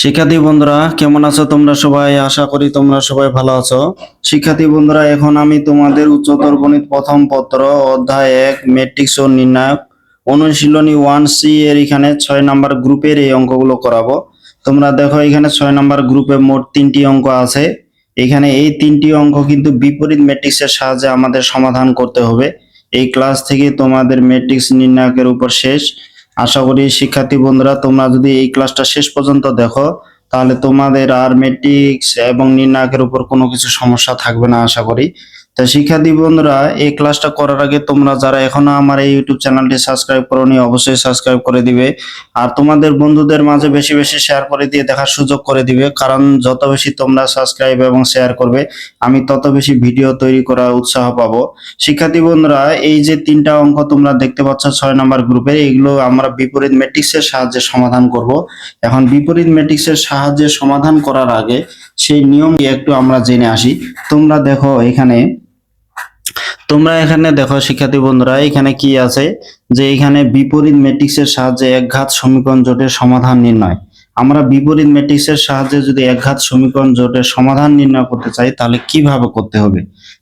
শিক্ষার্থী বন্ধুরা, কেমন আছো তোমরা সবাই? আশা করি তোমরা সবাই ভালো আছো। শিক্ষার্থী বন্ধুরা, এখন আমি তোমাদের উচ্চতর গণিত প্রথম পত্র, অধ্যায় এক ম্যাট্রিক্স ও নির্ণায়ক। অনুশীলনী ওয়ান সি এর এখানে ছয় নাম্বার গ্রুপের এই অঙ্কগুলো করাবো। তোমরা দেখো, এখানে ছয় নাম্বার গ্রুপে মোট তিনটি অঙ্ক আছে। এখানে এই তিনটি অঙ্ক কিন্তু বিপরীত ম্যাট্রিক্সের সাহায্যে আমাদের সমাধান করতে হবে। এই ক্লাস থেকে তোমাদের ম্যাট্রিক্স নির্ণায়কের উপর শেষ। আশা করি শিক্ষার্থী বন্ধুরা, তোমরা যদি এই ক্লাসটা শেষ পর্যন্ত দেখো, তাহলে তোমাদের আর মেট্রিক্স এবং নির্ণায়কের উপর কোনো কিছু সমস্যা থাকবে না, আশা করি। তা শিক্ষার্থী বন্ধুরা, এই ক্লাসটা করার আগে তোমরা যারা এখনও আমার এই ইউটিউব চ্যানেলটি সাবস্ক্রাইব করোনি, অবশ্যই সাবস্ক্রাইব করে দিবে। আর তোমাদের বন্ধুদের মাঝে বেশি বেশি শেয়ার করে দিয়ে দেখার সুযোগ করে দিবে। কারণ যত বেশি তোমরা সাবস্ক্রাইব এবং শেয়ার করবে, আমি তত বেশি ভিডিও তৈরি করার উৎসাহ পাবো। শিক্ষার্থী বন্ধুরা, এই যে তিনটা অঙ্ক তোমরা দেখতে পাচ্ছ ছয় নম্বর গ্রুপে এগুলো আমরা বিপরীত ম্যাট্রিক্সের সাহায্যে সমাধান করব। এখন বিপরীত ম্যাট্রিক্সের সাহায্যে সমাধান করার আগে সেই নিয়ম একটু আমরা জেনে আসি। তোমরা দেখো এখানে তোমরা এখানে দেখো, শিক্ষার্থী বন্ধুরা, এখানে কি আছে? যে এখানে বিপরীত ম্যাট্রিক্সের সাহায্যে একঘাত সমীকরণ জোটের সমাধান নির্ণয়। আমরা বিপরীত ম্যাট্রিক্সের সাহায্যে যদি একঘাত সমীকরণ জোটের সমাধান নির্ণয় করতে চাই, তাহলে কীভাবে করতে হবে?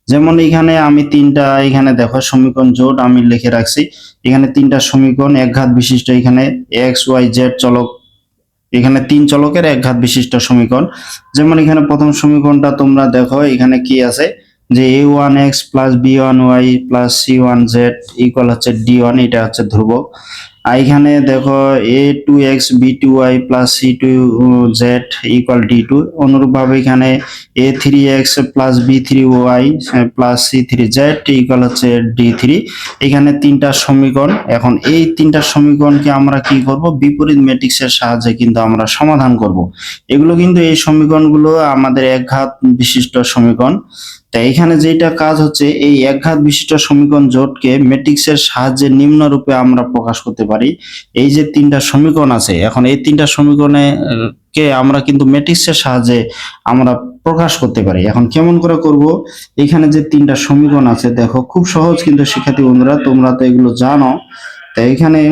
যেমন এখানে আমি তিনটা, এখানে দেখো, সমীকরণ জোট আমি লিখে রাখছি। এখানে তিনটা সমীকরণ, একঘাত বিশিষ্ট এখানে এক্স ওয়াই জেড চলক, এখানে তিন চলকের একঘাত বিশিষ্ট সমীকরণ। যেমন এখানে প্রথম সমীকরণটা তোমরা দেখো, এখানে কি আছে? যে A one X plus B one Y plus C one Z equal হচ্ছে ডি ওয়ান এটা হচ্ছে ধ্রুবক। আর এখানে দেখো A two X B two Y plus C two Z equal D two অনুরূপভাবে এখানে A three X plus B three Y plus C three Z equal হচ্ছে ডি থ্রি এখানে তিনটা সমীকরণ। এখন এই তিনটা সমীকরণকে আমরা কি করব? বিপরীত ম্যাট্রিক্সের সাহায্যে কিন্তু আমরা সমাধান করব। এগুলো কিন্তু এই সমীকরণগুলো আমাদের একঘাত বিশিষ্ট সমীকরণ। তা এখানে যেটা কাজ হচ্ছে, এই একঘাত বিশিষ্ট সমীকরণ জোটকে ম্যাট্রিক্সের সাহায্যে নিম্নরূপে আমরা প্রকাশ করতে পারি। এই যে তিনটা সমীকরণ আছে, এখন এই তিনটা সমীকরণে, কে আমরা কিন্তু ম্যাট্রিক্সের সাহায্যে আমরা প্রকাশ করতে পারি। এখন কেমন করে করব? এখানে যে তিনটা সমীকরণ আছে, দেখো, খুব সহজ কিন্তু শিক্ষার্থী বন্ধুরা, তোমরা তো এগুলো জানো। তা এখানে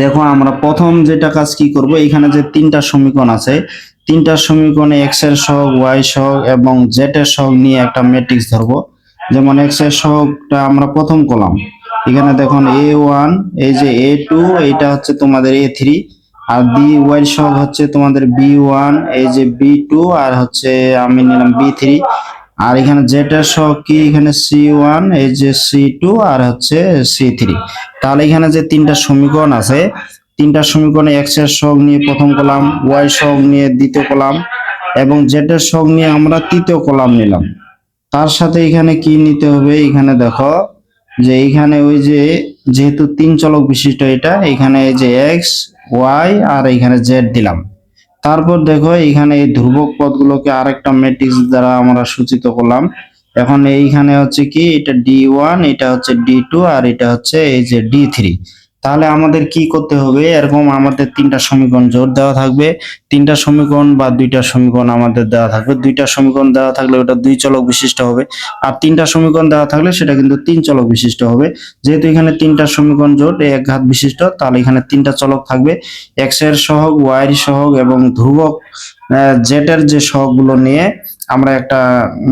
দেখো, আমরা প্রথম যেটা কাজ কি করব? এখানে যে তিনটা সমীকরণ আছে তিনটা সমীকরণে এক্সের সহগ ওয়াই সহগ এবং জেড এর সহগ নিয়ে একটা ম্যাট্রিক্স ধরবো। যেমন এক্সের সহগটা আমরা প্রথম কলাম এখানে দেখুন এ ওয়ান এই যে এ টু এইটা হচ্ছে তোমাদের এ থ্রি আর বি ওয়াই সহগ হচ্ছে তোমাদের বি ওয়ান এই যে বি টু আর হচ্ছে আমি নিলাম বি থ্রি আর এখানে জেড এর সহগ কি? এখানে সি ওয়ান এই যে সি টু আর হচ্ছে সি থ্রি তাহলে এখানে যে তিনটা সমীকরণ আছে তিনটা সমীকরণে এক্সের সহগ নিয়ে প্রথম কলাম ওয়াই সহগ নিয়ে দ্বিতীয় কলাম এবং জেড এর সহগ নিয়ে আমরা তৃতীয় কলাম নিলাম। তার সাথে এখানে কি নিতে হবে? এখানে দেখো যে এখানে ওই যে যেহেতু তিন চলক বিশিষ্ট এটা, এখানে এই যে এক্স ওয়াই আর এখানে জেড দিলাম। তারপর দেখো এখানে এই ধ্রুবক পদগুলোকে আরেকটা ম্যাট্রিক্স দ্বারা আমরা সূচিত করলাম। এখন এইখানে হচ্ছে কি? এটা ডি ওয়ান এটা হচ্ছে ডি টু আর এটা হচ্ছে এই যে ডি থ্রি তাহলে আমাদের কি করতে হবে? এরকম আমাদের তিনটা সমীকরণ জোর দেওয়া থাকবে। তিনটা সমীকরণ বা দুইটা সমীকরণ আমাদের দেওয়া থাকবে। দুইটা সমীকরণ দেওয়া থাকলে ওটা দুই চলক বিশিষ্ট হবে। আর তিনটা সমীকরণ দেওয়া থাকলে সেটা কিন্তু তিন চলক বিশিষ্ট হবে। যেহেতু এখানে তিনটা সমীকরণ জোট এক ঘাত বিশিষ্ট, তাহলে এখানে তিনটা চলক থাকবে। এক্সের সহগ ওয়াই এর সহগ এবং ধ্রুবক জেড এর যে সহগগুলো নিয়ে আমরা একটা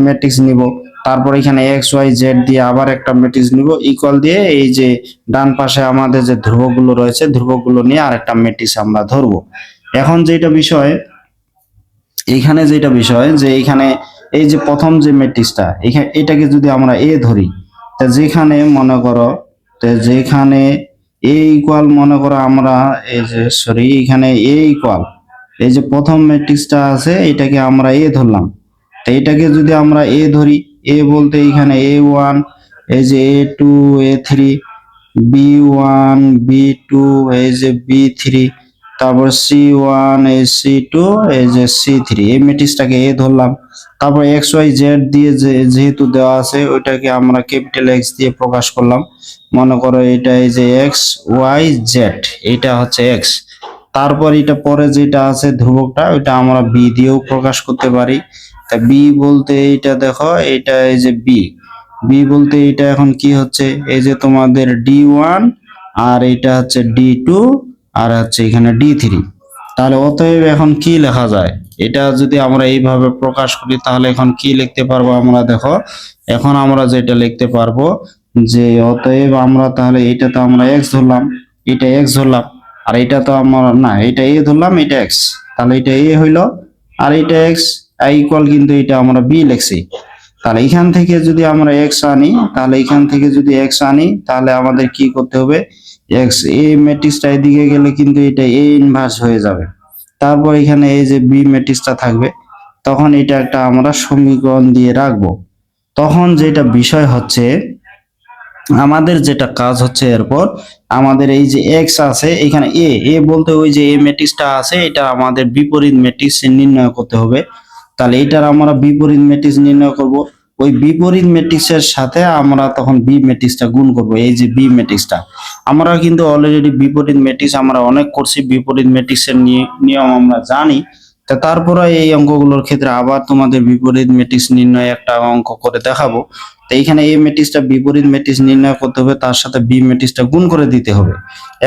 ম্যাট্রিক্স নিব। তারপর এখানে এক্স ওয়াই জেড দিয়ে আবার একটা ম্যাট্রিক্স নিব ইকুয়াল দিয়ে এই যে ডান পাশে আমাদের যে ধ্রুবকগুলো রয়েছে, ধ্রুবকগুলো নিয়ে আরেকটা ম্যাট্রিক্স আমরা ধরবো। এখন যেটা বিষয়, এখানে যেটা বিষয় যে এখানে এই যে প্রথম যে ম্যাট্রিক্সটা এখানে এটাকে যদি আমরা এ ধরি, তা যেখানে মনে করো যেখানে এ ইকুয়াল মনে করো আমরা এই যে সরি এখানে এ ইকুয়াল এই যে প্রথম ম্যাট্রিক্সটা আছে, এটাকে আমরা এ ধরলাম। তো এটাকে যদি আমরা এ ধরি এ বলতে এখানে এ ওয়ান এই যে A two A three B one B two এই যে বি থ্রি তারপর সি ওয়ান এই সি টু এই যে সি থ্রি এই ম্যাট্রিক্সটাকে এ ধরলাম। তারপর এক্স ওয়াই জেড দিয়ে যে যেহেতু দেওয়া আছে, ওইটাকে আমরা ক্যাপিটাল এক্স দিয়ে প্রকাশ করলাম। মনে করো এটা এই যে এক্স ওয়াই জেড এটা হচ্ছে এক্স তারপর এটা পরে যেটা আছে ধ্রুবকটা, ওইটা আমরা বি দিয়েও প্রকাশ করতে পারি। তা বি বলতে এইটা দেখো এটা এই যে বি বি বলতে এটা এখন কি হচ্ছে? এই যে তোমাদের ডি ওয়ান আর এটা হচ্ছে ডি টু আর হচ্ছে এখানে ডি থ্রি তাহলে অতএব এখন কি লেখা যায়? এটা যদি আমরা এইভাবে প্রকাশ করি, তাহলে এখন কি লিখতে পারব আমরা দেখো? এখন আমরা যেটা লিখতে পারব যে অতএব আমরা তাহলে এটা তো আমরা এক্স ধরলাম এটা এক্স ধরলাম, আর এটা তো আমরা, না এটা এ ধরলাম এটা এক্স তাহলে এটা এ হইল, আর এটা এক্স ইকুয়াল কিন্তু এটা আমরা বি লিখছি। তাহলে এখান থেকে যদি আমরা এক্স আনি, তাহলে এখান থেকে যদি এক্স আনি, তাহলে আমাদের কি করতে হবে? এক্স এ ম্যাট্রিক্সটা এদিকে গেলে কিন্তু এটা এ ইনভার্স হয়ে যাবে। তারপর এখানে এই যে বি ম্যাট্রিক্সটা থাকবে, তখন এটা একটা আমরা সমীকরণ দিয়ে রাখব। তখন যেটা বিষয় হচ্ছে, আমাদের যেটা কাজ হচ্ছে এরপর, আমাদের এই যে এক্স আছে, এখানে এ এ বলতে ওই যে এ ম্যাট্রিক্সটা আছে, এটা আমাদের বিপরীত ম্যাট্রিক্স নির্ণয় করতে হবে। তাহলে এটার আমরা বিপরীত ম্যাট্রিক্স নির্ণয় করব। ওই বিপরীত ম্যাট্রিক্সের সাথে আমরা তখন বি ম্যাট্রিক্সটা গুণ করব, এই যে বি ম্যাট্রিক্সটা আমরা কিন্তু অলরেডি বিপরীত ম্যাট্রিক্স আমরা অনেক করছি বিপরীত ম্যাট্রিক্সের নিয়ম আমরা জানি। তা তারপরে এই অঙ্কগুলোর ক্ষেত্রে আবার তোমাদের বিপরীত ম্যাট্রিক্স নির্ণয় একটা অঙ্ক করে দেখাবো। তো এইখানে এই ম্যাট্রিক্সটা বিপরীত ম্যাট্রিক্স নির্ণয় করতে হবে, তার সাথে বি ম্যাট্রিক্সটা গুণ করে দিতে হবে।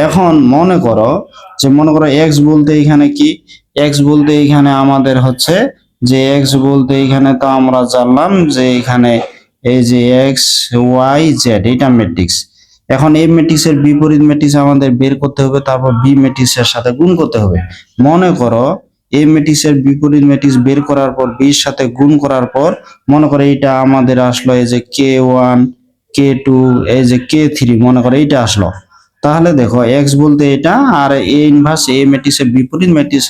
এখন মনে করো যে, মনে করো এক্স বলতে এখানে কি? এক্স বলতে এখানে আমাদের হচ্ছে যে এক্স বলতে এখানে তো আমরা জানলাম যে এখানে এই যে এক্স ওয়াই জেড এটা ম্যাট্রিক্স এখন এই ম্যাট্রিক্স এর বিপরীত ম্যাট্রিক্স আমাদের বের করতে হবে, তারপর বি ম্যাট্রিক্স এর সাথে গুণ করতে হবে। মনে করো, এই ম্যাট্রিক্স এর বিপরীত ম্যাট্রিক্স বের করার পর বির সাথে গুণ করার পর, মনে করো এটা আমাদের আসলো এই যে কে ওয়ান কে টু এই যে কে থ্রি মনে করো এইটা আসলো। তাহলে দেখো এক্স বলতে এটা আর এ ইনভার্স এ ম্যাট্রিক্স এর বিপরীত ম্যাট্রিক্স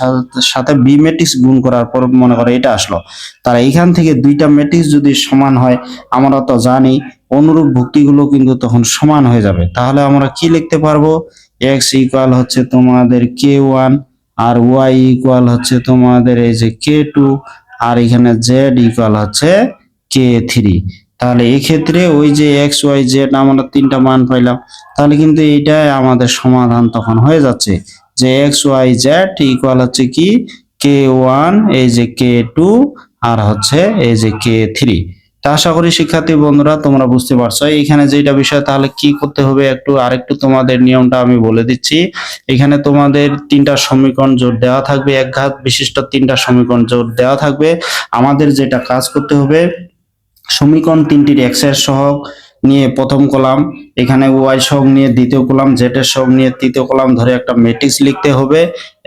সাথে বি ম্যাট্রিক্স গুণ করার পর মনে করো এটা আসলো। তাহলে এইখান থেকে দুইটা ম্যাট্রিক্স যদি সমান হয়, আমরা তো জানি অনুরূপ ভুক্তিগুলো কিন্তু তখন সমান হয়ে যাবে। তাহলে আমরা কি লিখতে পারব? এক্স ইকুয়াল হচ্ছে তোমাদের কে ওয়ান আর ওয়াই ইকুয়াল হচ্ছে তোমাদের এই যে কে টু আর এখানে জেড ইকুয়াল হচ্ছে কে থ্রি তাহলে এই ক্ষেত্রে ওই যে এক্স ওয়াই জেড আমরা তিনটা মান পাইলাম, তাহলে কিন্তু এইটাই আমাদের সমাধান তখন হয়ে যাচ্ছে। যে এক্স ওয়াই জেড ইকুয়াল হচ্ছে কি? কে ওয়ান এই যে কে টু আর হচ্ছে এই যে কে থ্রি তা আশা করি শিক্ষার্থী বন্ধুরা, তোমরা বুঝতে পারছ। এখানে যেটা বিষয়, তাহলে কি করতে হবে? একটু আরেকটু তোমাদের নিয়মটা আমি বলে দিচ্ছি। এখানে তোমাদের তিনটা সমীকরণ জোর দেওয়া থাকবে, এক ঘাত বিশিষ্ট তিনটা সমীকরণ জোর দেওয়া থাকবে। আমাদের যেটা কাজ করতে হবে সমীকরণ তিনটির এক্সের সহগ নিয়ে প্রথম কলাম, এখানে ওয়াই সহগ নিয়ে দ্বিতীয় কলাম জেড এর সহগ নিয়ে তৃতীয় কলাম ধরে একটা ম্যাট্রিক্স লিখতে হবে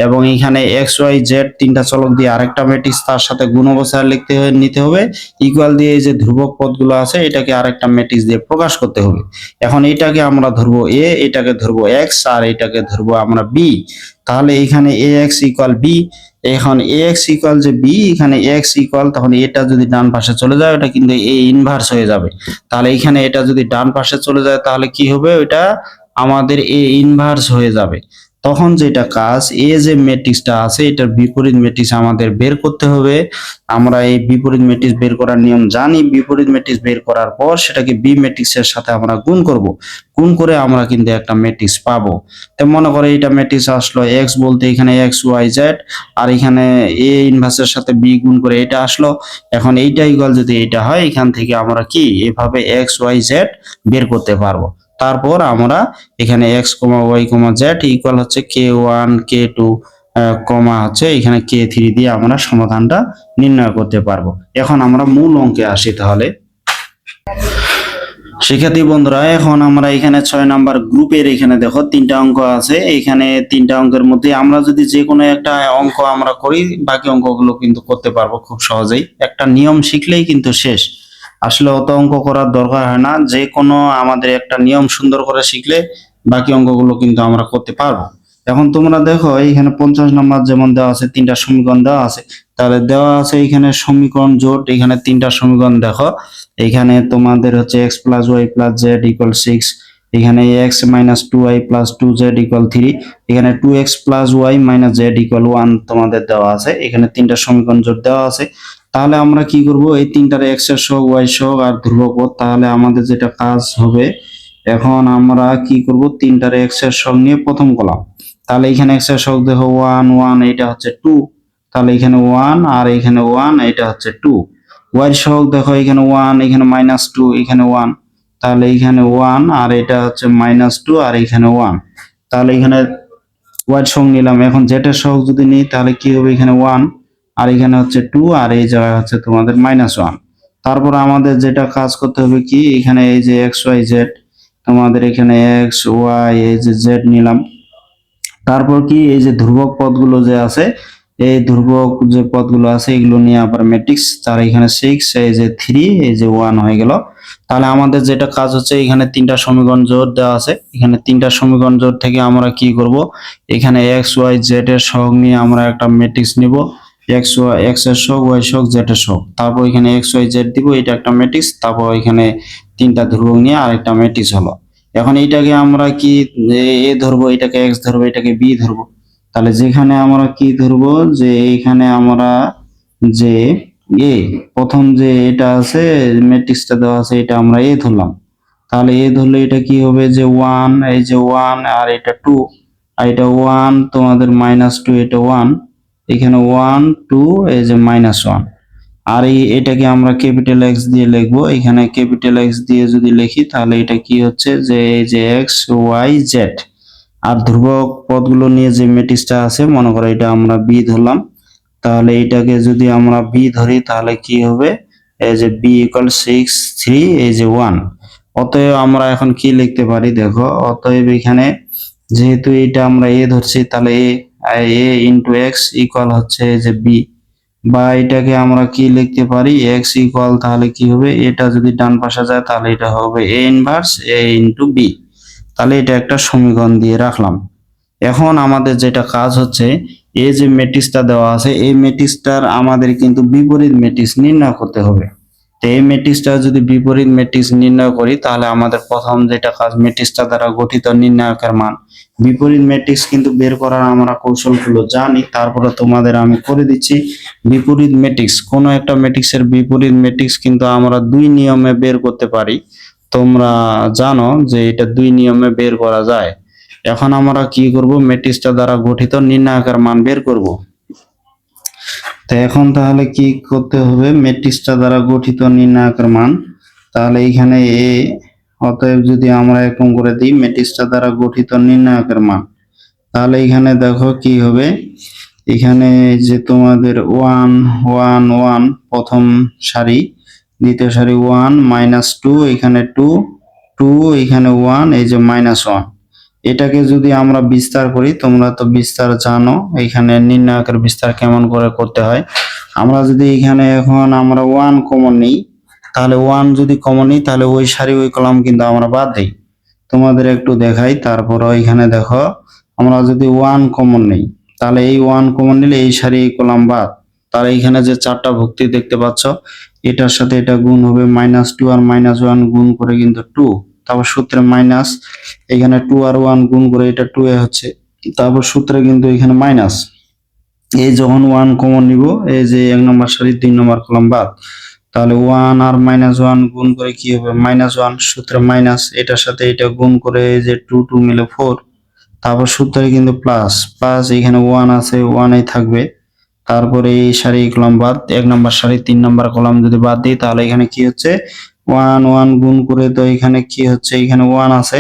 এবং এখানে এক্স ওয়াই জেড তিনটা চলক দিয়ে আরেকটা ম্যাট্রিক্স তার সাথে গুণ অবস্থায় লিখতে হবে নিতে হবে। ইকুয়াল দিয়ে যে ধ্রুবক পদগুলো আছে, এটাকে আরেকটা ম্যাট্রিক্স দিয়ে প্রকাশ করতে হবে। এখন এটাকে আমরা ধরবো এ এটাকে ধরবো এক্স আর এটাকে ধরবো আমরা বি তাহলে এখানে এ এক্স ইকুয়াল বি এখন এক্স ইকুয়াল যে বি এখানে এক্স ইকুয়াল তখন এটা যদি ডান পাশে চলে যায়, ওটা কিন্তু এ ইনভার্স হয়ে যাবে। তাহলে এখানে এটা যদি ডান পাশে চলে যায়, তাহলে কি হবে? ওটা আমাদের এ ইনভার্স হয়ে যাবে। তখন যেটা কাজ, এ যে ম্যাট্রিক্সটা আছে, এটার বিপরীত ম্যাট্রিক্স আমাদের বের করতে হবে। আমরা এই বিপরীত ম্যাট্রিক্স বের করার নিয়ম জানি। বিপরীত ম্যাট্রিক্স বের করার পর সেটাকে বি ম্যাট্রিক্সের সাথে আমরা গুণ করব। গুণ করে আমরা কিন্তু একটা ম্যাট্রিক্স পাবো। তো মনে করে এটা ম্যাট্রিক্স আসলো এক্স বলতে এখানে এক্স ওয়াই জেড আর এখানে এ ইনভার্সের সাথে বি গুণ করে এটা আসলো। এখন এইটা ইকুয়াল যদি এটা হয়, এখান থেকে আমরা কি? এভাবে এক্স ওয়াই জেড বের করতে পারব। তারপর আমরা এখানে X comma Y comma Z equal হচ্ছে কে ওয়ান কে টু কমা হচ্ছে এখানে কে থ্রি দিয়ে আমরা সমাধানটা নির্ণয় করতে পারব। এখন আমরা মূল অঙ্কে আসি তাহলে। শিক্ষার্থী বন্ধুরা, এখন আমরা এখানে ছয় নাম্বার গ্রুপের এখানে দেখো তিনটা অঙ্ক আছে। এখানে তিনটা অঙ্কের মধ্যে আমরা যদি যে কোনো একটা অঙ্ক আমরা করি, বাকি অঙ্কগুলো কিন্তু করতে পারব খুব সহজেই। একটা নিয়ম শিখলেই কিন্তু শেষ। আসলে অত অঙ্ক করার দরকার হয় না। যে কোনো আমাদের একটা নিয়ম সুন্দর করে শিখলে বাকি অঙ্কগুলো কিন্তু আমরা করতে পারব। এখন তোমরা দেখো, এইখানে পঞ্চাশ নাম্বার যেমন দেওয়া আছে, তিনটা সমীকরণ দেওয়া আছে। তাহলে দেওয়া আছে এখানে সমীকরণ জোট এখানে তিনটা সমীকরণ দেখো। এখানে তোমাদের হচ্ছে X plus Y plus Z equal six এখানে X minus two Y plus two Z equal three এখানে two X plus Y minus Z equal one তোমাদের দেওয়া আছে। এখানে তিনটা সমীকরণ জোট দেওয়া আছে। তাহলে আমরা কি করব? এই তিনটার এক্সের সহগ ওয়াই সহগ আর ধ্রুবক তাহলে আমাদের যেটা কাজ হবে, এখন আমরা কি করব? তিনটার এক্সের সহগ নিয়ে প্রথম কলাম। তাহলে এখানে এক্সের সহগ দেখো ওয়ান ওয়ান এটা হচ্ছে টু তাহলে এখানে ওয়ান আর এখানে ওয়ান এটা হচ্ছে টু ওয়াই সহগ দেখো, এখানে ওয়ান এখানে মাইনাস টু এখানে ওয়ান তাহলে এখানে ওয়ান আর এটা হচ্ছে মাইনাস টু আর এখানে ওয়ান তাহলে এখানে ওয়াইড সহগ নিলাম। এখন জেটের সহগ যদি নিই, তাহলে কি হবে? এখানে ওয়ান আর এখানে হচ্ছে টু আর এই জায়গায় হচ্ছে তোমাদের মাইনাস ওয়ান তারপর আমাদের যেটা কাজ করতে হবে কি, এখানে এই যে এক্স ওয়াই জেড তোমাদের এখানে এক্স ওয়াই এই যে জেড নিলাম। তারপর কি, এই যে ধ্রুবক পদগুলো যে আছে, এই ধ্রুবক যে পদগুলো আছে, এগুলো নিয়ে আবার ম্যাট্রিক্স তার এখানে সিক্স এই যে থ্রি এই যে ওয়ান হয়ে গেল। তাহলে আমাদের যেটা কাজ হচ্ছে, এখানে তিনটা সমীকরণ জোর দেওয়া আছে। এখানে তিনটা সমীকরণ জোর থেকে আমরা কি করব? এখানে এক্স ওয়াই জেড এর সহগ নিয়ে আমরা একটা ম্যাট্রিক্স নিব। এক্স ওয়াই এক্সের সহগ ওয়াই সহগ জেড এর সহগ। তারপর এখানে এক্স ওয়াই জেড দিব, এটা একটা ম্যাট্রিক্স তারপর এখানে তিনটা ধ্রুবক নিয়ে আরেকটা ম্যাট্রিক্স হলো। এখন এইটাকে আমরা কি, এ- এ ধরবো, এটাকে এক্স ধরবো, এটাকে বি ধরবো। তাহলে যেখানে আমরা কি ধরবো, যে এইখানে আমরা যে এ প্রথম যে এটা আছে ম্যাট্রিক্সটা দেওয়া আছে, এটা আমরা এ ধরলাম। তাহলে এ ধরলে এটা কি হবে, যে ওয়ান এই যে ওয়ান আর এটা টু আর এটা ওয়ান তোমাদের মাইনাস টু এটা ওয়ান এখানে ওয়ান টু এই যে মাইনাস ওয়ান আর এই এটাকে আমরা ক্যাপিটাল এক্স দিয়ে লিখব। এখানে ক্যাপিটাল এক্স দিয়ে যদি লিখি, তাহলে এটা কি হচ্ছে? যে এই যে এক্স ওয়াই জেড আর ধ্রুবক পদগুলো নিয়ে যে ম্যাট্রিক্সটা আছে, মনে করো এটা আমরা বি ধরলাম। তাহলে এটাকে যদি আমরা বি ধরি, তাহলে কি হবে? এই যে বি ইকুয়াল সিক্স থ্রি এই যে ওয়ান অতএব আমরা এখন কি লিখতে পারি? দেখো, অতএব এখানে যেহেতু এটা আমরা এ ধরছি, তাহলে A A into X equal হচ্ছে যে বি বা এটাকে আমরা কি লিখতে পারি? এক্স ইকুয়াল তাহলে কি হবে? এটা যদি ডান পাশে যায় তাহলে এটা হবে A inverse A into B তাহলে এটা একটা সমীকরণ দিয়ে রাখলাম। এখন আমাদের যেটা কাজ হচ্ছে, এই যে ম্যাট্রিক্সটা দেওয়া আছে, এই ম্যাট্রিক্সটার আমাদের কিন্তু বিপরীত ম্যাট্রিক্স নির্ণয় করতে হবে। এই ম্যাট্রিক্সটা যদি বিপরীত ম্যাট্রিক্স নির্ণয় করি, তাহলে আমাদের প্রথম যেটা কাজ ম্যাট্রিক্সটা দ্বারা গঠিত নির্ণায়কের মান। বিপরীত ম্যাট্রিক্স কিন্তু বের করার আমরা কৌশলগুলো জানি, তারপরে তোমাদের আমি করে দিচ্ছি। বিপরীত ম্যাট্রিক্স কোনো একটা ম্যাট্রিক্সের বিপরীত ম্যাট্রিক্স কিন্তু আমরা দুই নিয়মে বের করতে পারি। তোমরা জানো যে এটা দুই নিয়মে বের করা যায়। এখন আমরা কি করব? ম্যাট্রিক্সটা দ্বারা গঠিত নির্ণায়কের মান বের করব। তো এখন তাহলে কি করতে হবে? ম্যাট্রিক্সটা দ্বারা গঠিত নির্ণায়কের মান। তাহলে এখানে এ অতএব যদি আমরা এরকম করে দিই ম্যাট্রিক্সটা দ্বারা গঠিত নির্ণায়কের মান। তাহলে এখানে দেখো কি হবে? এখানে যে তোমাদের ওয়ান ওয়ান ওয়ান প্রথম সারি, দ্বিতীয় সারি ওয়ান মাইনাস টু এখানে টু টু এখানে ওয়ান এই যে মাইনাস ওয়ান এটাকে যদি আমরা বিস্তার করি, তোমরা তো বিস্তার জানো এখানে নির্ণায়কের বিস্তার কেমন করে করতে হয়। আমরা যদি এখানে এখন আমরা ওয়ান কমন নিই, তাহলে ওয়ান যদি কমন নিই, তাহলে ওই সারি ওই কলাম কিন্তু আমরা বাদ দিই। তোমাদের একটু দেখাই তারপর এখানে দেখো, আমরা যদি ওয়ান কমন নিই, তাহলে এই ওয়ান কমন নিলে এই সারি এই কলাম বাদ। তাহলে এখানে যে চারটা ভক্তি দেখতে পাচ্ছ, এটার সাথে এটা গুণ হবে মাইনাস টু আর মাইনাস ওয়ান গুণ করে কিন্তু টু তারপর সূত্রে মাইনাস, এখানে টু আর ওয়ান গুণ করে এটা টু এ হচ্ছে, তারপর সূত্রে কিন্তু এখানে মাইনাস এই যখন ওয়ান কমন নিব, এই যে এক নম্বর সারি দুই নম্বর কলাম বাদ, তাহলে ওয়ান আর মাইনাস ওয়ান গুণ করে কি হবে? মাইনাস ওয়ান সূত্রে মাইনাস এটার সাথে এটা গুণ করে এই যে টু টু মিলে ফোর তারপর সূত্রে কিন্তু প্লাস প্লাস এখানে ওয়ান আছে ওয়ানই থাকবে। তারপরে এই সারি কলাম বাদ, এক নম্বর সারি, তিন নম্বর কলাম যদি বাদ দিই, তাহলে এখানে কি হচ্ছে? ওয়ান ওয়ান গুণ করে তো এখানে কি হচ্ছে? এখানে ওয়ান আছে।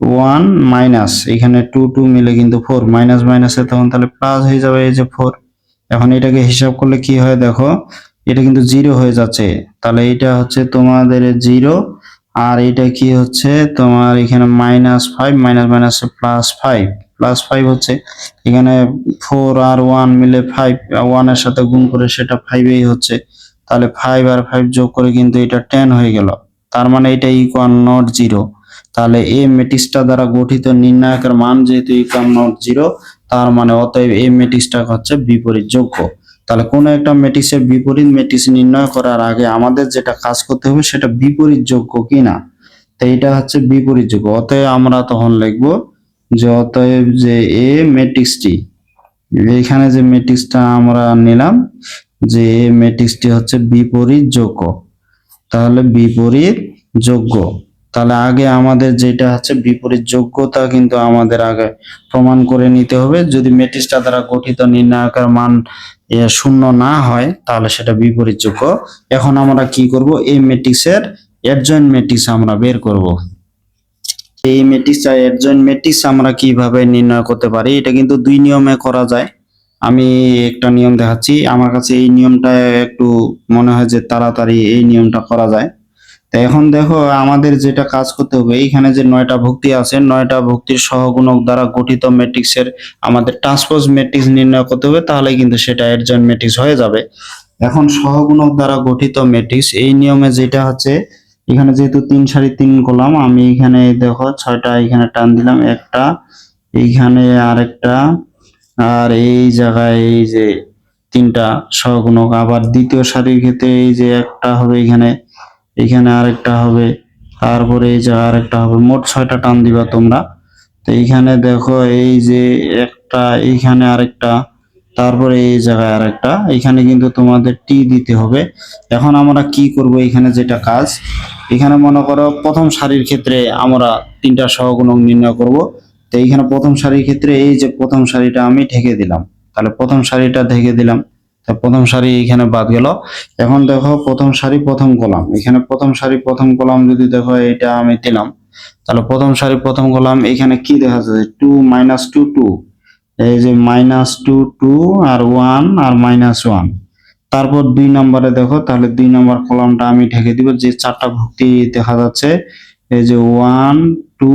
ওয়ান মাইনাস, এখানে টু টু মিলে কিন্তু ফোর। মাইনাস, মাইনাসে তখন তাহলে প্লাস হয়ে যাবে এই যে ফোর। এখন এটাকে হিসাব করলে কি হয় দেখো, এটা কিন্তু জিরো হয়ে যাচ্ছে। তাহলে এটা হচ্ছে তোমাদের জিরো, আর এটা কি হচ্ছে? তোমার এখানে minus five, minus minus plus five. Plus five হচ্ছে, এখানে ফোর আর ওয়ান মিলে ফাইভ ওয়ানের সাথে গুণ করে সেটা ফাইভেই হচ্ছে। তাহলে ফাইভ আর ফাইভ যোগ করে কিন্তু এটা টেন হয়ে গেল। তার মানে এটা ইকুয়াল নট জিরো তাহলে এ ম্যাট্রিক্সটা দ্বারা গঠিত নির্ণায়কের মান যেহেতু ইকুয়াল নট জিরো তার মানে অতএব এই ম্যাট্রিক্সটা হচ্ছে বিপরীত যোগ্য তাহলে কোনো একটা ম্যাট্রিক্সের বিপরীত ম্যাট্রিক্স নির্ণয় করার আগে আমাদের যেটা কাজ করতে হবে সেটা বিপরীত যোগ্য কিনা। তো এটা হচ্ছে বিপরীত যোগ্য অতএব আমরা তখন লিখব যে অতএব যে এ ম্যাট্রিক্সটি এখানে যে ম্যাট্রিক্সটা আমরা নিলাম যে ম্যাট্রিক্সটি হচ্ছে বিপরীত যোগ্য তাহলে বিপরীত যোগ্য তাহলে আগে আমাদের যেটা হচ্ছে বিপরীত যোগ্যতা কিন্তু আমাদের আগে প্রমাণ করে নিতে হবে। যদি ম্যাট্রিক্সটা দ্বারা গঠিত নির্ণায়কের মান শূন্য না হয়, তাহলে সেটা বিপরীত যোগ্য এখন আমরা কি করব? এই ম্যাট্রিক্সের অ্যাডজয়েন্ট ম্যাট্রিক্স আমরা বের করব। এই ম্যাট্রিক্স আর অ্যাডজয়েন্ট ম্যাট্রিক্স আমরা কীভাবে নির্ণয় করতে পারি? এটা কিন্তু দুই নিয়মে করা যায়। আমি একটা নিয়ম দেখাচ্ছি। আমার কাছে এই নিয়মটা একটু মনে হয় যে তাড়াতাড়ি এই নিয়মটা করা যায়। তো এখন দেখো, আমাদের যেটা কাজ করতে হবে, এইখানে যে নয়টা ভক্তি আছে, নয়টা ভক্তির সহগুণক দ্বারা গঠিত ম্যাট্রিক্সের আমাদের ট্রান্সপোজ ম্যাট্রিক্স নির্ণয় করতে হবে, তাহলে কিন্তু সেটা অ্যাডজয়েন্ট ম্যাট্রিক্স হয়ে যাবে। এখন সহগুণক দ্বারা গঠিত ম্যাট্রিক্স এই নিয়মে যেটা হচ্ছে এখানে যেহেতু তিন সারি তিন কলাম আমি এখানে দেখো ছয়টা এখানে টান দিলাম, একটা এইখানে আরেকটা আর এই জায়গায় এই যে তিনটা সহগুণক, আবার দ্বিতীয় সারির ক্ষেত্রে এই যে একটা হবে এখানে এখানে আরেকটা হবে, তারপরে এই জায়গায় আরেকটা হবে, মোট ছয়টা টান দিবা তোমরা। তো এইখানে দেখো এই যে একটা এইখানে আরেকটা, তারপরে এই জায়গায় আরেকটা, এখানে কিন্তু তোমাদের টি দিতে হবে। এখন আমরা কি করব এখানে যেটা কাজ? এখানে মনে করো প্রথম সারির ক্ষেত্রে আমরা তিনটা সহগুণক নির্ণয় করব। তো এইখানে প্রথম সারির ক্ষেত্রে এই যে প্রথম সারিটা আমি ঢেকে দিলাম। তাহলে প্রথম সারিটা ঢেকে দিলাম। তা প্রথম সারি এখানে বাদ গেল। এখন দেখো প্রথম সারি, প্রথম কলাম এখানে প্রথম সারি, প্রথম কলাম যদি দেখো এটা আমি দিলাম। তাহলে প্রথম সারি, প্রথম কলাম এখানে কি দেখা যাচ্ছে টু মাইনাস টু টু এই যে মাইনাস টু টু আর ওয়ান আর মাইনাস ওয়ান তারপর দুই নম্বরে দেখো, তাহলে দুই নম্বর কলামটা আমি ঢেকে দিব। যে চারটা ভক্তি দেখা যাচ্ছে, এই যে ওয়ান টু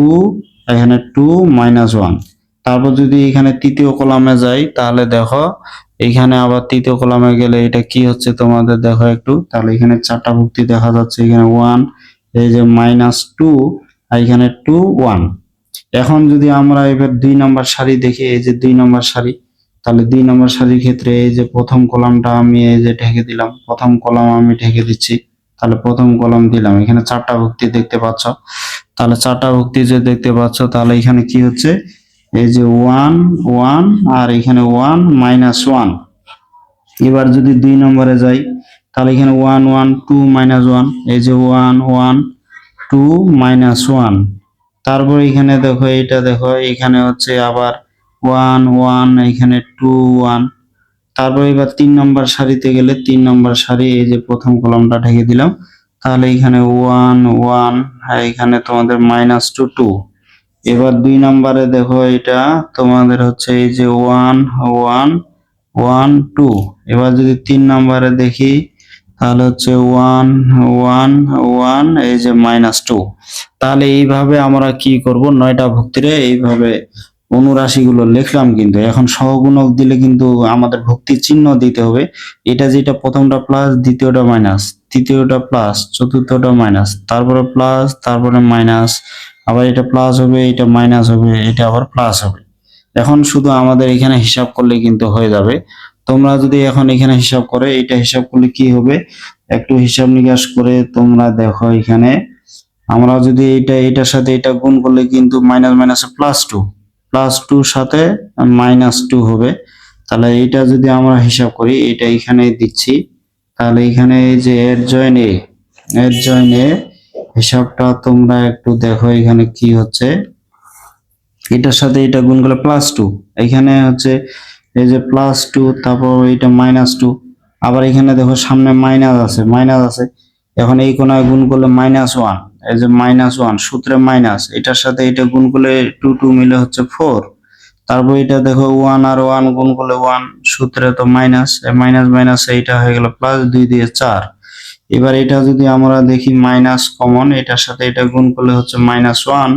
এখানে টু মাইনাস ওয়ান তারপর যদি এখানে তৃতীয় কলামে যাই, তাহলে দেখো, এখানে আবার তৃতীয় কলামে গেলে এটা কি হচ্ছে তোমাদের দেখো একটু। তাহলে এখানে চারটা ভুক্তি দেখা যাচ্ছে, এখানে ওয়ান এই যে মাইনাস টু আর এখানে টু ওয়ান এখন যদি আমরা এবার দুই নম্বর সারি দেখি, এই যে দুই নম্বর সারি, তাহলে দুই নম্বর সারির ক্ষেত্রে এই যে প্রথম কলামটা আমি এই যে ঢেকে দিলাম, প্রথম কলাম আমি ঢেকে দিচ্ছি, তাহলে প্রথম কলাম দিলাম। এখানে চারটা ভুক্তি দেখতে পাচ্ছ। তাহলে চারটা ভুক্তি যে দেখতে পাচ্ছ, তাহলে এখানে কি হচ্ছে? এই যে ওয়ান ওয়ান আর এখানে ওয়ান মাইনাস ওয়ান। এবার যদি দুই নম্বরে যাই, তাহলে এখানে one one, two minus one, এই যে one one, two minus one. তারপর এখানে দেখো এটা দেখো, এখানে হচ্ছে আবার ওয়ান ওয়ান, এখানে টু, ওয়ান। তারপর এবার তিন নম্বর সারিতে গেলে তিন নম্বর সারি, এই যে প্রথম কলমটা ঢেকে দিলাম। তাহলে এখানে ওয়ান ওয়ান আর এখানে তোমাদের মাইনাস টু টু এবার দুই নম্বরে দেখো এটা, তোমাদের হচ্ছে এই যে ওয়ান ওয়ান ওয়ান টু এবার যদি তিন নম্বরে দেখি, তাহলে হচ্ছে ওয়ান ওয়ান ওয়ান এই যে মাইনাস টু তাহলে এইভাবে আমরা কি করব? নয়টা ভক্তিরে এইভাবে অনুরাশিগুলো লিখলাম কিন্তু। এখন সহগুণক দিলে কিন্তু আমাদের ভক্তি চিহ্ন দিতে হবে। এটা যেটা প্রথমটা প্লাস দ্বিতীয়টা মাইনাস তৃতীয়টা প্লাস চতুর্থটা মাইনাস তারপরে প্লাস তারপরে মাইনাস আবার এটা প্লাস হবে, এটা মাইনাস হবে, এটা আবার প্লাস হবে। এখন শুধু আমাদের এখানে হিসাব করলে কিন্তু হয়ে যাবে। তোমরা যদি এখন এখানে হিসাব করে এটা হিসাব করলে কি হবে? একটু হিসাব নিকাশ করে তোমরা দেখো এখানে। আমরা যদি এটা এটার সাথে এটা গুণ করলে কিন্তু মাইনাস মাইনাসে প্লাস টু প্লাস টুর সাথে মাইনাস টু হবে। তাহলে এটা যদি আমরা হিসাব করি এটা এখানে দিচ্ছি। তাহলে এখানে এই যে এর জয়েন এ এর জয়েন এ হিসাবটা তোমরা একটু দেখো এখানে কি হচ্ছে। এটার সাথে এটা গুণ করলে প্লাস টু এখানে হচ্ছে এই যে প্লাস টু তারপর এটা মাইনাস টু আবার এখানে দেখো সামনে মাইনাস আছে মাইনাস আছে। এখন এই কোনায় গুণ করলে মাইনাস ওয়ান এই যে মাইনাস ওয়ান সূত্রে মাইনাস এটার সাথে এটা গুণ করলে টু টু মিলে হচ্ছে ফোর তারপর এটা দেখো ওয়ান আর ওয়ান গুণ করলে ওয়ান সূত্রে তো মাইনাস মাইনাস মাইনাস এইটা হয়ে গেল প্লাস দুই দিয়ে চার। এবার এটা যদি আমরা দেখি মাইনাস কমন এটার সাথে এটা গুণ করলে হচ্ছে মাইনাস ওয়ান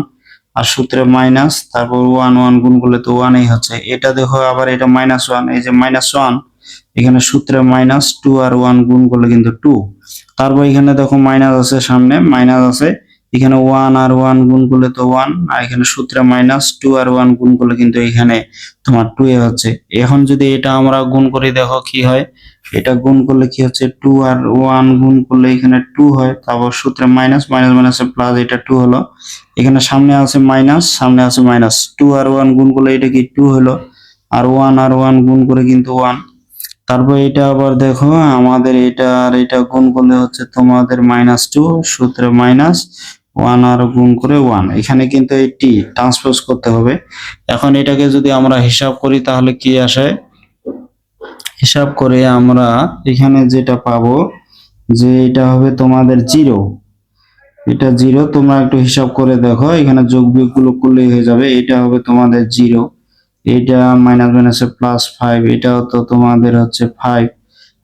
আর সূত্রে মাইনাস তারপর ওয়ান ওয়ান গুণ করলে তো ওয়ানই হচ্ছে। এটা দেখো আবার এটা মাইনাস ওয়ান এই যে মাইনাস ওয়ান এখানে সূত্রে মাইনাস টু আর ওয়ান গুণ করলে কিন্তু টু তারপর এখানে দেখো মাইনাস আছে সামনে মাইনাস আছে এখানে ওয়ান আর ওয়ান গুণ করলে তো ওয়ান আর এখানে সূত্রে মাইনাস টু আর ওয়ান গুণ করলে কিন্তু এখানে তোমার টু এ হচ্ছে। এখন যদি এটা আমরা গুণ করে, দেখো কি হয়? এটা গুণ করলে কি হচ্ছে? টু আর ওয়ান গুণ করলে এখানে টু হয় তারপর সূত্রে মাইনাস মাইনাস মাইনাসে প্লাস এটা টু হলো। এখানে সামনে আছে মাইনাস সামনে আছে মাইনাস টু আর ওয়ান গুণ করলে এটা কি টু হলো? আর ওয়ান আর ওয়ান গুণ করে কিন্তু ওয়ান তারপর এটা আবার দেখো, আমাদের এটা আর এটা গুণ করলে হচ্ছে তোমাদের মাইনাস টু সূত্রে মাইনাস ওয়ান আর গুণ করে ওয়ান এখানে কিন্তু এই টি ট্রান্সপোজ করতে হবে। এখন এটাকে যদি আমরা হিসাব করি, তাহলে কি আসে? হিসাব করে আমরা এখানে যেটা পাবো, যে এটা হবে তোমাদের জিরো এটা জিরো তোমরা একটু হিসাব করে দেখো। এখানে যোগ বিয়োগগুলো করলেই হয়ে যাবে। এটা হবে তোমাদের জিরো এটা মাইনাস মাইনাসে প্লাস ফাইভ এটা তো তোমাদের হচ্ছে ফাইভ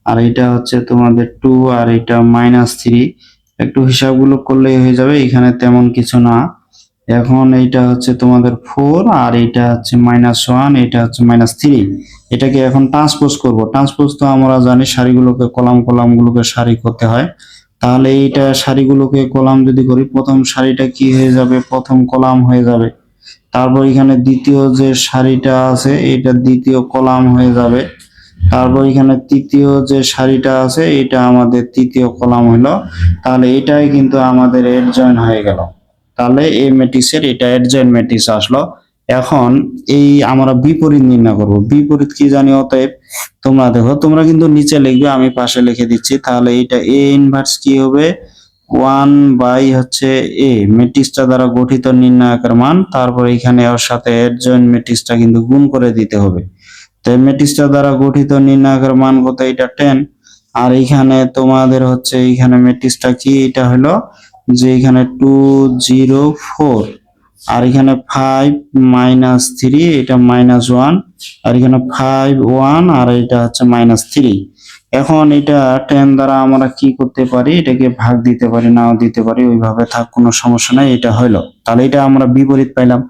আর এটা হচ্ছে তোমাদের টু আর এটা মাইনাস থ্রি একটু হিসাবগুলো করলেই হয়ে যাবে, এখানে তেমন কিছু না। এখন এইটা হচ্ছে তোমাদের ফোর আর এটা হচ্ছে মাইনাস ওয়ান এটা হচ্ছে মাইনাস থ্রি এটাকে এখন ট্রান্সপোজ করব। ট্রান্সপোজ তো আমরা জানি সারিগুলোকে কলাম কলাম গুলোকে সারি করতে হয়। তাহলে এইটা সারিগুলোকে কলাম যদি করি, প্রথম সারিটা কি হয়ে যাবে? প্রথম কলাম হয়ে যাবে। তারপর এখানে দ্বিতীয় যে সারিটা আছে এটা দ্বিতীয় কলাম হয়ে যাবে। তারপর এখানে তৃতীয় যে সারিটা আছে, এটা আমাদের তৃতীয় কলাম হলো তাহলে এটাই কিন্তু আমাদের এড জয়েন হয়ে গেল। তাহলে এই ম্যাট্রিক্সের এটা এড জয়েন ম্যাট্রিক্স আসলো। এখন এই আমরা বিপরীত নির্ণয় করব। বিপরীত কি জানি অতএব? তোমরা দেখো, তোমরা কিন্তু নিচে লিখবে, আমি পাশে লিখে দিচ্ছি। তাহলে এটা এ ইনভার্স কি হবে? ওয়ান বাই হচ্ছে এ ম্যাট্রিক্সটা দ্বারা গঠিত নির্ণায়কের মান। তারপর এখানে ওর সাথে এর জয়েন্ট ম্যাট্রিক্সটা কিন্তু গুণ করে দিতে হবে। তো ম্যাট্রিক্সটা দ্বারা গঠিত নির্ণায়কের মান কত? এটা টেন আর এখানে তোমাদের হচ্ছে এখানে ম্যাট্রিক্সটা কি? এটা হলো যে এখানে টু জিরো ফোর আর এখানে ফাইভ মাইনাস থ্রি এটা মাইনাস ওয়ান আর এখানে ফাইভ ওয়ান আর এটা হচ্ছে মাইনাস থ্রি এখন এটা টেন দ্বারা আমরা কি করতে পারি? এটাকে ভাগ দিতে পারি, নাও দিতে পারি, ওইভাবে থাক, কোনো সমস্যা নাই, এটা হইল তাহলে এটা আমরা বিপরীত পাইলাম।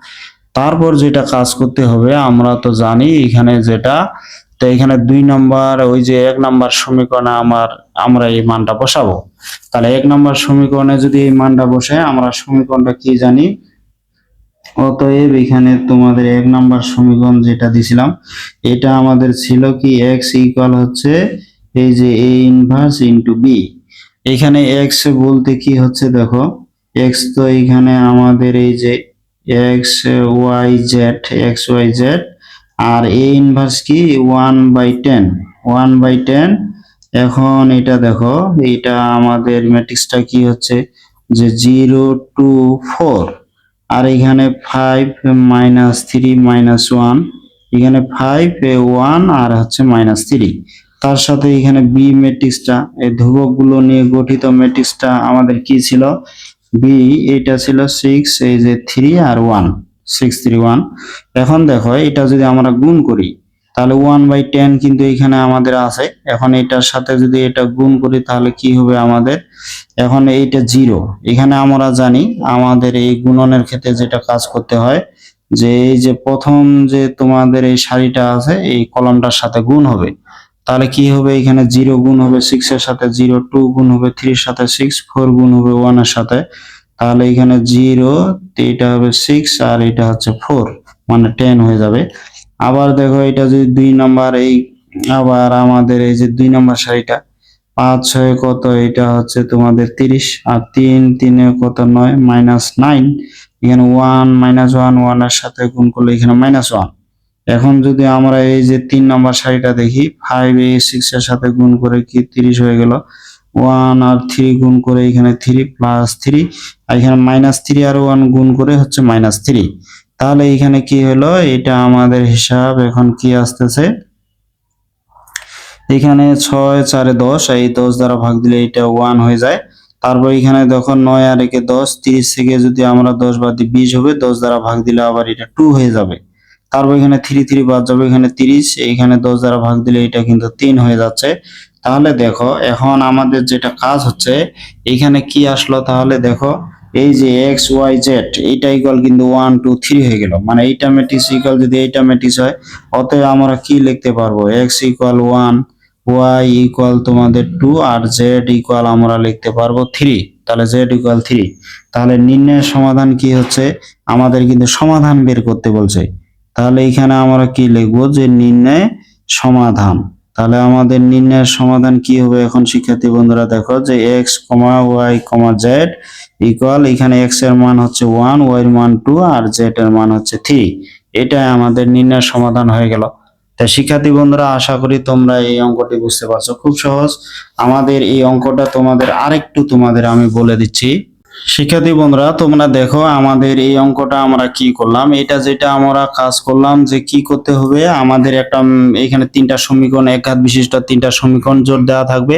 তারপর যেটা কাজ করতে হবে, আমরা তো জানি এখানে যেটা, তো এখানে দুই নম্বর, ওই যে এক নম্বর সমীকরণে আমার, আমরা এই মানটা বসাবো। তাহলে এক নম্বর সমীকরণে যদি এই মানটা বসে, আমরা সমীকরণটা কি জানি? অতএব এখানে তোমাদের এক নাম্বার সমীকরণ যেটা দিছিলাম, এটা আমাদের ছিল কি এক্স ইকুয়াল হচ্ছে এই যে এ ইনভার্স ইন্টু বি এখানে এক্স বলতে কি হচ্ছে দেখো এক্স তো এখানে আমাদের এই যে X Y Z X Y Z R A inverse কি? One by ten one by ten এখন এটা দেখো এটা আমাদের ম্যাট্রিক্সটা কি হচ্ছে? যে জিরো টু ফোর আর এখানে five minus three minus one এখানে ফাইভ ওয়ান আর হচ্ছে মাইনাস থ্রি তার সাথে এখানে বি ম্যাট্রিক্সটা এই ধ্রুবকগুলো নিয়ে গঠিত ম্যাট্রিক্সটা আমাদের কি ছিল? বি এটা ছিল সিক্স এই যে থ্রি আর ওয়ান সিক্স থ্রি ওয়ান এখন দেখো, এটা যদি আমরা গুণ করি, তাহলে ওয়ান বাই টেন কিন্তু এখানে আমাদের আছে। এখন এটার সাথে যদি এটা গুণ করি, তাহলে কি হবে আমাদের? এখন এইটা জিরো এখানে আমরা জানি আমাদের এই গুণনের ক্ষেত্রে যেটা কাজ করতে হয়, যে এই যে প্রথম যে তোমাদের এই শাড়িটা আছে, এই কলমটার সাথে গুণ হবে। তাহলে কি হবে? এখানে জিরো গুণ হবে সিক্স এর সাথে জিরো টু গুণ হবে থ্রির সাথে সিক্স ফোর গুণ হবে ওয়ানের সাথে। তাহলে এখানে জিরো এটা হবে সিক্স আর এটা হচ্ছে ফোর মানে টেন হয়ে যাবে। আবার দেখো, এটা যদি দুই নাম্বার, এই আবার আমাদের এই যে দুই নাম্বার সারিটা পাঁচ ছয় কত, এটা হচ্ছে তোমাদের তিরিশ, আর তিন, তিনে কত, নয় মাইনাস নাইন এখানে ওয়ান মাইনাস ওয়ান ওয়ানের সাথে গুণ করলে এখানে মাইনাস ওয়ান এখন যদি আমরা এই যে তিন নাম্বার সারিটা দেখি ফাইভ এ সিক্স এর সাথে গুণ করে কি তিরিশ হয়ে গেল? ওয়ান আর থ্রি গুণ করে এখানে থ্রি প্লাস থ্রি আর এখানে মাইনাস থ্রি আর ওয়ান গুণ করে হচ্ছে মাইনাস থ্রি তাহলে এখানে কি হলো? এটা আমাদের হিসাব। এখন কি আসতেছে? এখানে ছয়, চারে দশ এই দশ দ্বারা ভাগ দিলে এটা ওয়ান হয়ে যায়। তারপর এখানে দেখো নয় আর একে দশ, তিরিশ থেকে যদি আমরা দশ বাদ দিই, বিশ হবে, দশ দ্বারা ভাগ দিলে আবার এটা টু হয়ে যাবে। তারপর এখানে থ্রি থ্রি বাদ যাবে এখানে তিরিশ, এইখানে দশ দ্বারা ভাগ দিলে এটা কিন্তু তিন হয়ে যাচ্ছে। তাহলে দেখো, এখন আমাদের যেটা কাজ হচ্ছে এখানে কি আসলো তাহলে দেখো, এই যে এক্স, ওয়াই, জেড, এইটা ইকুয়াল কিন্তু ওয়ান, টু, থ্রি হয়ে গেল। মানে এইটা ম্যাট্রিক্স ইকুয়াল যদি এইটা ম্যাট্রিক্স হয়, অতএব আমরা কি লিখতে পারব? X equal one, Y equal তোমাদের টু, আর জেড ইকুয়াল আমরা লিখতে পারব থ্রি। তাহলে জেড ইকুয়াল থ্রি। তাহলে নির্ণয়ের সমাধান কি হচ্ছে? আমাদের কিন্তু সমাধান বের করতে বলছে। তাহলে এখানে আমরা কি লিখব যে নির্ণয় সমাধান। তাহলে আমাদের নির্ণয়ের সমাধান কি হবে এখন শিক্ষার্থী বন্ধুরা দেখো যে X comma Y comma Z equal এখানে এক্সের মান হচ্ছে ওয়ান ওয়াই এর মান টু আর জেড এর মান হচ্ছে থ্রি এটাই আমাদের নির্ণয়ের সমাধান হয়ে গেল। তাই শিক্ষার্থী বন্ধুরা, আশা করি তোমরা এই অঙ্কটি বুঝতে পারছ। খুব সহজ। আমাদের এই অঙ্কটা তোমাদের আরেকটু তোমাদের আমি বলে দিচ্ছি। শিক্ষার্থী বন্ধুরা, তোমরা দেখো আমাদের এই অঙ্কটা আমরা কি করলাম। এটা যেটা আমরা কাজ করলাম যে কি করতে হবে, আমাদের একটা এখানে তিনটা সমীকরণ এক হাত বিশিষ্ট তিনটা সমীকরণ জোর দেওয়া থাকবে।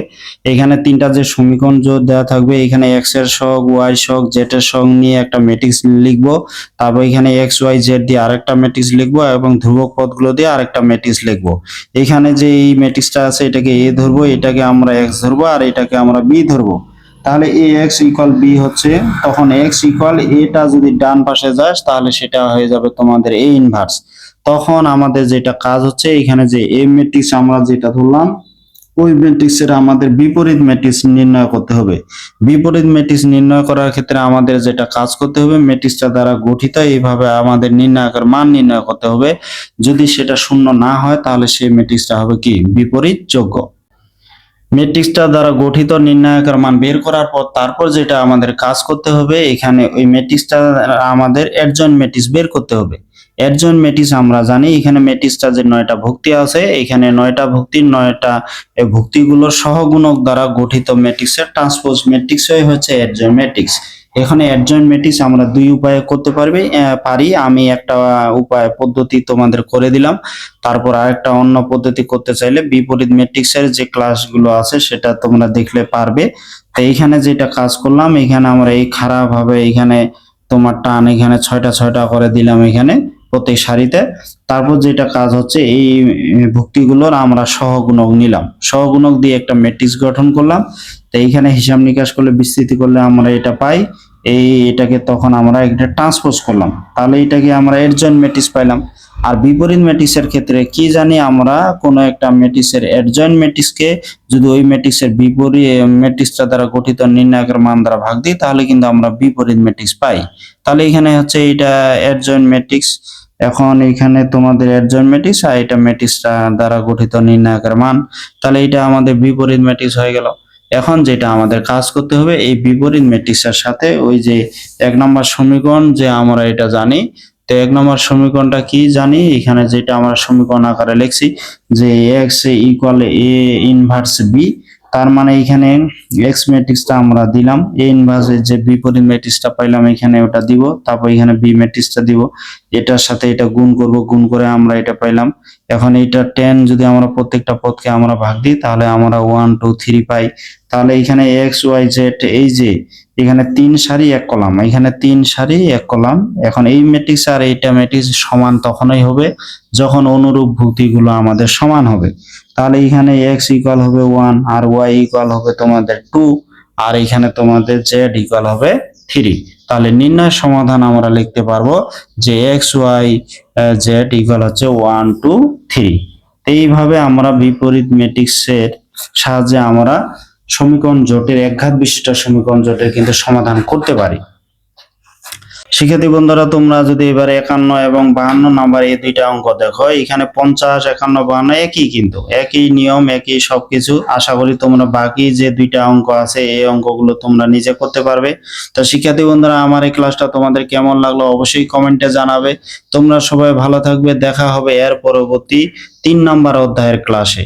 এখানে তিনটা যে সমীকরণ জোর দেওয়া থাকবে, এখানে এক্সের সহগ ওয়াই সহগ জেড এর সহগ নিয়ে একটা ম্যাট্রিক্স লিখব। তারপর এখানে এক্স ওয়াই জেড দিয়ে আরেকটা ম্যাট্রিক্স লিখব এবং ধ্রুবক পদগুলো দিয়ে আরেকটা ম্যাট্রিক্স লিখব। এখানে যে এই ম্যাট্রিক্সটা আছে, এটাকে এ ধরবো, এটাকে আমরা এক্স ধরবো আর এটাকে আমরা বি ধরবো। তাহলে এ এক্স ইকুয়াল বি হচ্ছে, তখন এক্স ইকুয়াল এটা যদি ডান পাশে যাস তাহলে সেটা হয়ে যাবে তোমাদের এ ইনভার্স তখন আমাদের যেটা কাজ হচ্ছে, এখানে যে এ ম্যাট্রিক্স আমরা যেটা ধরলাম, ওই ম্যাট্রিক্সের আমাদের বিপরীত ম্যাট্রিক্স নির্ণয় করতে হবে। বিপরীত ম্যাট্রিক্স নির্ণয় করার ক্ষেত্রে আমাদের যেটা কাজ করতে হবে ম্যাট্রিক্সটা দ্বারা গঠিত, এইভাবে আমাদের নির্ণায়কের মান নির্ণয় করতে হবে। যদি সেটা শূন্য না হয়, তাহলে সেই ম্যাট্রিক্সটা হবে কি? বিপরীত যোগ্য ম্যাট্রিক্সটা দ্বারা গঠিত নির্ণায়কের মান বের করার পর তারপর যেটা আমাদের কাজ করতে হবে, এখানে ওই ম্যাট্রিক্সটা আমাদের অ্যাডজয়েন্ট ম্যাট্রিক্স বের করতে হবে। অ্যাডজয়েন্ট ম্যাট্রিক্স আমরা জানি, এখানে ম্যাট্রিক্সটা যে নয়টা ভুক্তি আছে, এখানে নয়টা ভুক্তির নয়টা ভুক্তিগুলোর সহগুণক দ্বারা গঠিত ম্যাট্রিক্সের ট্রান্সপোজ ম্যাট্রিক্সই হচ্ছে অ্যাডজয়েন্ট ম্যাট্রিক্স এখানে অ্যাডজয়েন্ট ম্যাট্রিক্স আমরা দুই উপায়ে করতে পারবে পারি। আমি একটা উপায় পদ্ধতি তোমাদের করে দিলাম। তারপর আরেকটা অন্য পদ্ধতি করতে চাইলে বিপরীত ম্যাট্রিক্সের যে ক্লাসগুলো আছে সেটা তোমরা দেখলে পারবে। তো এইখানে যেটা কাজ করলাম, এখানে আমরা এই খারাপ ভাবে এখানে তোমার টান এখানে ছয়টা ছয়টা করে দিলাম এখানে প্রত্যেক সারিতে। তারপর যেটা কাজ হচ্ছে, এই ভুক্তিগুলোর আমরা সহগুণক নিলাম। সহগুণক দিয়ে একটা ম্যাট্রিক্স গঠন করলাম। তো এইখানে হিসাব নিকাশ করলে বিস্তৃতি করলে আমরা এটা পাই। এই এটাকে তখন আমরা একটা ট্রান্সপোজ করলাম। তাহলে এটাকে আমরা জন্য ম্যাট্রিক্স পাইলাম। আর বিপরীত ম্যাট্রিক্সের ক্ষেত্রে কি জানি আমরা কোনো একটা ম্যাট্রিক্সের অ্যাডজয়েন্ট ম্যাট্রিক্সকে যদি ওই ম্যাট্রিক্সের বিপরীত ম্যাট্রিক্সটা দ্বারা গঠিত নির্ণায়কের মান দ্বারা ভাগ দিই, তাহলে কিন্তু আমরা বিপরীত ম্যাট্রিক্স পাই। তাহলে এখানে হচ্ছে এটা অ্যাডজয়েন্ট ম্যাট্রিক্স এখন এখানে তোমাদের অ্যাডজয়েন্ট ম্যাট্রিক্স আর এটা ম্যাট্রিক্সটা দ্বারা গঠিত নির্ণায়কের মান। তাহলে এটা আমাদের বিপরীত ম্যাট্রিক্স হয়ে গেল। এখন যেটা আমাদের কাজ করতে হবে, এই বিপরীত ম্যাট্রিক্সের সাথে ওই যে এক নম্বর সমীকরণ যে আমরা এটা জানি, তো এক নম্বর সমীকরণটা কি জানি? এখানে যেটা আমরা সমীকরণ আকারে লিখছি যে X equal A inverse B তার মানে এখানে এক্স ম্যাট্রিক্সটা আমরা দিলাম। এ ইনভার্সের যে বিপরীত ম্যাট্রিক্সটা পাইলাম, এখানে ওটা দিব। তারপর এখানে বি ম্যাট্রিক্সটা দিব। এটার সাথে এটা গুণ করব, গুণ করে আমরা এটা পাইলাম। এখন এটা টেন যদি আমরা প্রত্যেকটা পদকে আমরা ভাগ দিই, তাহলে আমরা ওয়ান টু থ্রি পাই। তাহলে এখানে এক্স ওয়াই জেড এই যে এখানে তিন সারি এক কলাম। এখানে তিন সারি এক কলাম। এখন এই ম্যাট্রিক্স আর এইটা ম্যাট্রিক্স সমান তখনই হবে যখন অনুরূপ ভুক্তিগুলো আমাদের সমান হবে। তাহলে এখানে এক্স ইকুয়াল হবে ওয়ান আর ওয়াই ইকুয়াল হবে তোমাদের টু আর এখানে তোমাদের জেড ইকুয়াল হবে থ্রি তাহলে নির্ণয় সমাধান আমরা লিখতে পারব যে এক্স ওয়াই জেড ইকুয়াল হচ্ছে ওয়ান টু থ্রি এইভাবে আমরা বিপরীত ম্যাট্রিক্সের সাহায্যে আমরা সমীকরণ জোটের একঘাত বিশিষ্ট সমীকরণ জোটের কিন্তু সমাধান করতে পারি। শিক্ষার্থী বন্ধুরা, তোমরা যদি এবারে একান্ন এবং বাহান্ন নাম্বার এই দুইটা অঙ্ক দেখো, এখানে পঞ্চাশ, একান্ন, বাহান্ন একই কিন্তু, একই নিয়ম, একই সবকিছু। আশা করি তোমরা বাকি যে দুইটা অঙ্ক আছে, এই অঙ্কগুলো তোমরা নিজে করতে পারবে। তো শিক্ষার্থী বন্ধুরা, আমার এই ক্লাসটা তোমাদের কেমন লাগল অবশ্যই কমেন্টে জানাবে। তোমরা সবাই ভালো থাকবে, দেখা হবে এর পরবর্তী তিন নাম্বার অধ্যায়ের ক্লাসে।